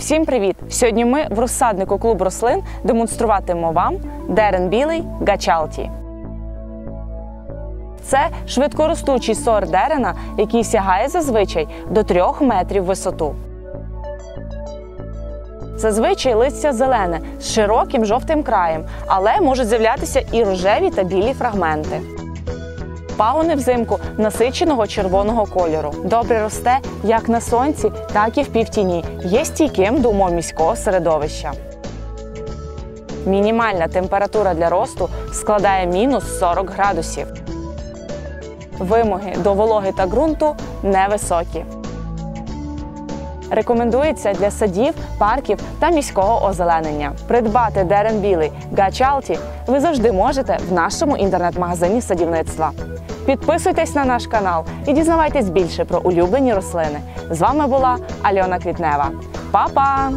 Всім привіт! Сьогодні ми в розсаднику клуб рослин демонструватимемо вам дерен білий гачалті. Це швидкоростучий сорт дерена, який сягає зазвичай до 3 метрів висоту. Зазвичай листя зелене з широким жовтим краєм, але можуть з'являтися і рожеві та білі фрагменти. Пагони взимку насиченого червоного кольору. Добре росте як на сонці, так і в півтіні. Є стійким до умов міського середовища. Мінімальна температура для росту складає мінус 40 градусів. Вимоги до вологи та ґрунту невисокі. Рекомендується для садів, парків та міського озеленення. Придбати дерен білий гачалті ви завжди можете в нашому інтернет-магазині садівництва. Підписуйтесь на наш канал і дізнавайтесь більше про улюблені рослини. З вами була Альона Квітнева. Па-па!